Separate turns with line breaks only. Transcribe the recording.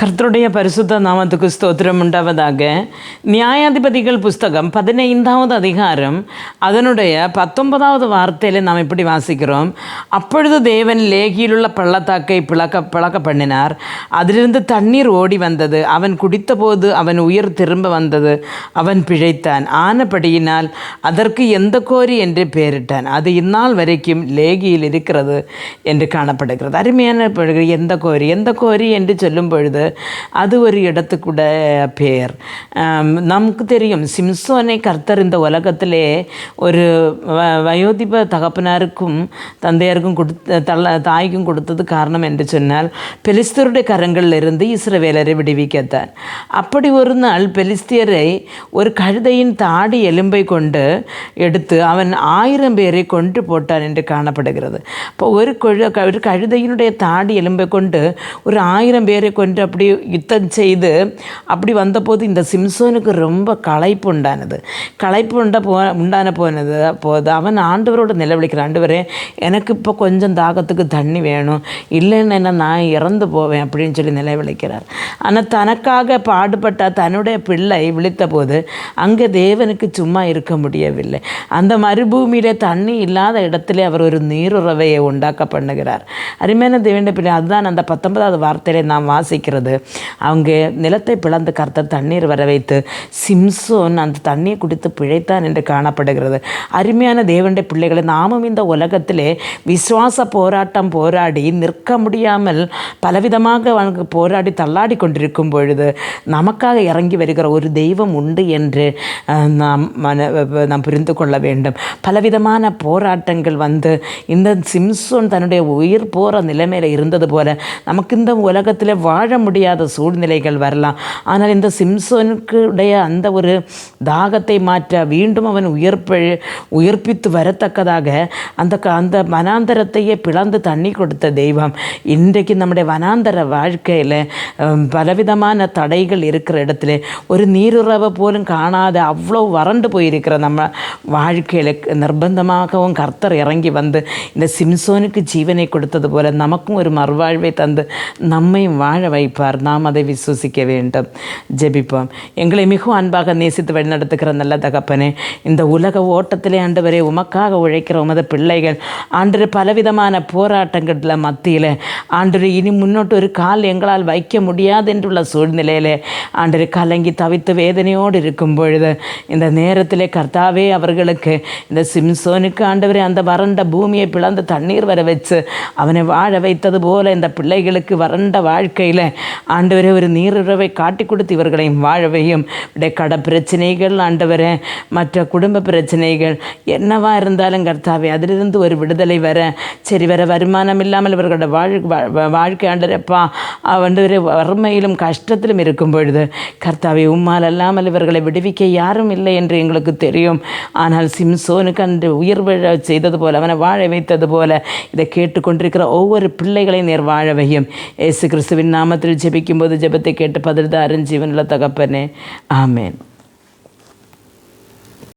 கர்த்தருடைய பரிசுத்த நாமத்துக்கு ஸ்தோத்திரம் உண்டாவதாக. நியாயாதிபதிகள் புஸ்தகம் பதினைந்தாவது அதிகாரம் அதனுடைய பத்தொன்பதாவது வார்த்தையில் நாம் இப்படி வாசிக்கிறோம். அப்பொழுது தேவன் லேகியிலுள்ள பள்ளத்தாக்கை பிளக்க பிளக்க பண்ணினார். அதிலிருந்து தண்ணீர் ஓடி வந்தது. அவன் குடித்தபோது அவன் உயிர் திரும்ப வந்தது. அவன் பிழைத்தான். ஆனபடியினால் அதற்கு எந்த கோரி என்று பெயரிட்டான் அது இந்நாள் வரைக்கும் லேகியில் இருக்கிறது என்று காணப்படுகிறது. அருமையான எந்த கோரி? எந்த கோரி என்று சொல்லும் பொழுது அது ஒரு இடத்துக்குட பேர். நமக்கு தெரியும் சிம்சோனை கர்த்தர் இந்த உலகத்திலே ஒரு வயோதிப தகப்பனாருக்கும் தந்தையாருக்கும் கொடுத்த தள்ள தாய்க்கும் கொடுத்தது காரணம் என்று சொன்னால் பெலிஸ்தருடைய கரங்களிலிருந்து இஸ்ரவேலரை விடுவிக்கத்தான். அப்படி ஒரு நாள் பெலிஸ்தியரை ஒரு கழுதையின் தாடி எலும்பை கொண்டு எடுத்து அவன் ஆயிரம் பேரை கொண்டு போட்டான் என்று காணப்படுகிறது. இப்போ ஒரு கொழு ஒரு கழுதையினுடைய தாடி எலும்பை கொண்டு ஒரு ஆயிரம் பேரை கொண்டு அப்படி யுத்தம் செய்து அப்படி வந்தபோது இந்த சிம்சோனுக்கு ரொம்ப களைப்பு உண்டானது. களைப்பு உண்ட போ உண்டான போனது போது அவன் ஆண்டவரோடு நிலவழிக்கிறான். ஆண்டவரே எனக்கு இப்போ கொஞ்சம் தாகத்துக்கு தண்ணி வேணும். இல்லைன்னா நான் இறந்து போவேன் அப்படின்னு சொல்லி நிலவழிக்கிறார். ஆனால் தனக்காக பாடுபட்ட தன்னுடைய பிள்ளை விழித்த போது அங்கே தேவனுக்கு சும்மா இருக்க முடியவில்லை. அந்த மறுபூமியிலே தண்ணி இல்லாத இடத்துல அவர் ஒரு நீருறவையை உண்டாக்க பண்ணுகிறார். அருமையான தேவனுடைய பிள்ளை அதுதான் அந்த பத்தொன்பதாவது வார்த்தையிலே நாம் வாசிக்கிறது. சொல்கிறது அவங்க நிலத்தை பிளந்து கர்த்தர் தண்ணீர் வர வைத்து சிம்சோன் அந்த தண்ணியை குடித்து பிழைத்தான் என்று காணப்படுகிறது. அருமையான தேவனுடைய பிள்ளைகளை நாமும் இந்த உலகத்திலே விசுவாச போராட்டம் போராடி நிற்க முடியாமல் பலவிதமாக அவனுக்கு போராடி தள்ளாடி கொண்டிருக்கும் பொழுது நமக்காக இறங்கி வருகிற ஒரு தெய்வம் உண்டு என்று நாம் மன நாம் புரிந்து கொள்ள வேண்டும். பலவிதமான போராட்டங்கள் வந்து இந்த சிம்சோன் தன்னுடைய உயிர் போகிற நிலைமையில் இருந்தது போல நமக்கு இந்த உலகத்தில் வாழ முடியும் முடியாத சூழ்நிலைகள் வரலாம். ஆனால் இந்த சிம்சோனுக்கு உடைய அந்த ஒரு தாகத்தை மாற்ற மீண்டும் அவன் உயிர்ப்ப உயிர்ப்பித்து வரத்தக்கதாக அந்த அந்த வனாந்தரத்தையே பிளந்து தண்ணி கொடுத்த தெய்வம். இன்றைக்கு நம்முடைய வனாந்தர வாழ்க்கையில் பலவிதமான தடைகள் இருக்கிற இடத்துல ஒரு நீருறவை போலும் காணாத அவ்வளோ வறண்டு போயிருக்கிற நம்ம வாழ்க்கையில் நிர்பந்தமாகவும் கர்த்தர் இறங்கி வந்து இந்த சிம்சோனுக்கு ஜீவனை கொடுத்தது போல நமக்கும் ஒரு மறுவாழ்வை தந்து நம்மையும் வாழ வைப்பார். செய்வார். நாம் அதை விசுவசிக்க வேண்டும். ஜெபிப்போம். எங்களை மிகவும் அன்பாக நேசித்து வழிநடத்துகிற நல்ல தகப்பனே இந்த உலக ஓட்டத்திலே ஆண்டவரே உமக்காக உழைக்கிற உமது பிள்ளைகள் ஆண்டு பலவிதமான போராட்டங்களில் மத்தியில் ஆண்டு இனி முன்னோட்டு ஒரு கால் எங்களால் வைக்க முடியாது என்றுள்ள சூழ்நிலையில் ஆண்டு கலங்கி தவித்து வேதனையோடு இருக்கும் பொழுது இந்த நேரத்திலே கர்த்தாவே அவர்களுக்கு இந்த சிம்சோனுக்கு ஆண்டவரே அந்த வறண்ட பூமியை பிளந்து தண்ணீர் வர வச்சு அவனை வாழ வைத்தது போல இந்த பிள்ளைகளுக்கு வறண்ட வாழ்க்கையில் ஆண்டவரே ஒரு நீருறவை காட்டி கொடுத்து இவர்களையும் வாழவையும். இப்படி கடை பிரச்சனைகள் ஆண்டவரே மற்ற குடும்ப பிரச்சனைகள் என்னவா இருந்தாலும் கர்த்தாவே அதிலிருந்து ஒரு விடுதலை வர சரி வர வருமானம் இல்லாமல் இவர்களோட வாழ் வாழ்க்கை ஆண்டரப்பா ஆண்டவரே வறுமையிலும் கஷ்டத்திலும் இருக்கும் பொழுது கர்த்தாவே உம்மால் அல்லாமல் இவர்களை விடுவிக்க யாரும் இல்லை என்று எங்களுக்கு தெரியும். ஆனால் சிம்சோனுக்கு அன்று உயிர் விழ செய்தது போல அவனை வாழ வைத்தது போல இதை கேட்டுக்கொண்டிருக்கிற ஒவ்வொரு பிள்ளைகளையும் நேர் வாழ வையும் இயேசு கிறிஸ்துவின் நாமத்தில் ജപിക്കുമ്പോൾ ജപത്തെ കേട്ട് പതിർധാരൻ ജീവനുള്ള തകപ്പനെ. ആമേൻ.